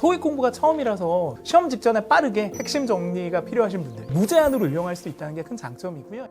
토익 공부가 처음이라서 시험 직전에 빠르게 핵심 정리가 필요하신 분들 무제한으로 이용할 수 있다는 게 큰 장점이고요.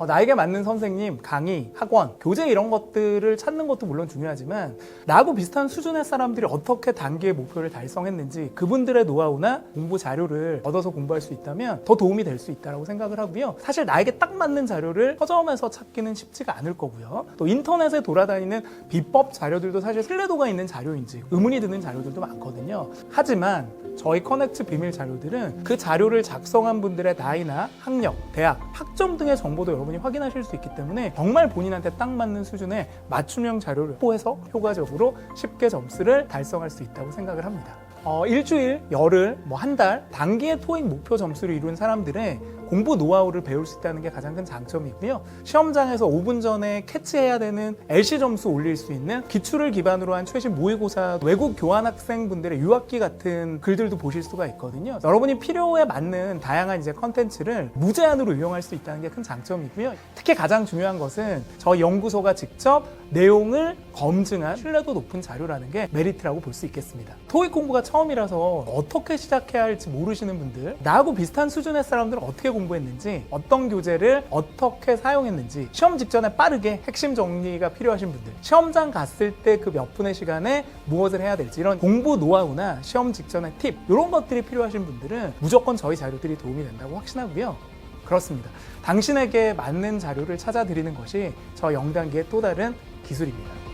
어, 나에게 맞는 선생님, 강의, 학원, 교재 이런 것들을 찾는 것도 물론 중요하지만 나하고 비슷한 수준의 사람들이 어떻게 단기의 목표를 달성했는지 그분들의 노하우나 공부 자료를 얻어서 공부할 수 있다면 더 도움이 될 수 있다고 생각을 하고요. 사실 나에게 딱 맞는 자료를 서점에서 찾기는 쉽지가 않을 거고요. 또 인터넷에 돌아다니는 비법 자료들도 사실 신뢰도가 있는 자료인지 의문이 드는 자료들도 많거든요. 하지만 저희 커넥트 비밀 자료들은 그 자료를 작성한 분들의 나이나 학력, 대학, 학점 등의 정보도 여러분이 확인하실 수 있기 때문에 정말 본인한테 딱 맞는 수준의 맞춤형 자료를 확보해서 효과적으로 쉽게 점수를 달성할 수 있다고 생각을 합니다. 어, 일주일, 열흘, 뭐 한 달, 단기의 토익 목표 점수를 이룬 사람들의 공부 노하우를 배울 수 있다는 게 가장 큰 장점이고요. 시험장에서 5분 전에 캐치해야 되는 LC 점수 올릴 수 있는 기출을 기반으로 한 최신 모의고사, 외국 교환 학생분들의 유학기 같은 글들도 보실 수가 있거든요. 여러분이 필요에 맞는 다양한 이제 컨텐츠를 무제한으로 이용할 수 있다는 게 큰 장점이고요. 특히 가장 중요한 것은 저희 연구소가 직접 내용을 검증한 신뢰도 높은 자료라는 게 메리트라고 볼 수 있겠습니다. 토익 공부가 처음이라서 어떻게 시작해야 할지 모르시는 분들, 나하고 비슷한 수준의 사람들은 어떻게 공부했는지, 어떤 교재를 어떻게 사용했는지, 시험 직전에 빠르게 핵심 정리가 필요하신 분들, 시험장 갔을 때 그 몇 분의 시간에 무엇을 해야 될지 이런 공부 노하우나 시험 직전의 팁 이런 것들이 필요하신 분들은 무조건 저희 자료들이 도움이 된다고 확신하고요. 그렇습니다. 당신에게 맞는 자료를 찾아드리는 것이 저 영단기의 또 다른 기술입니다.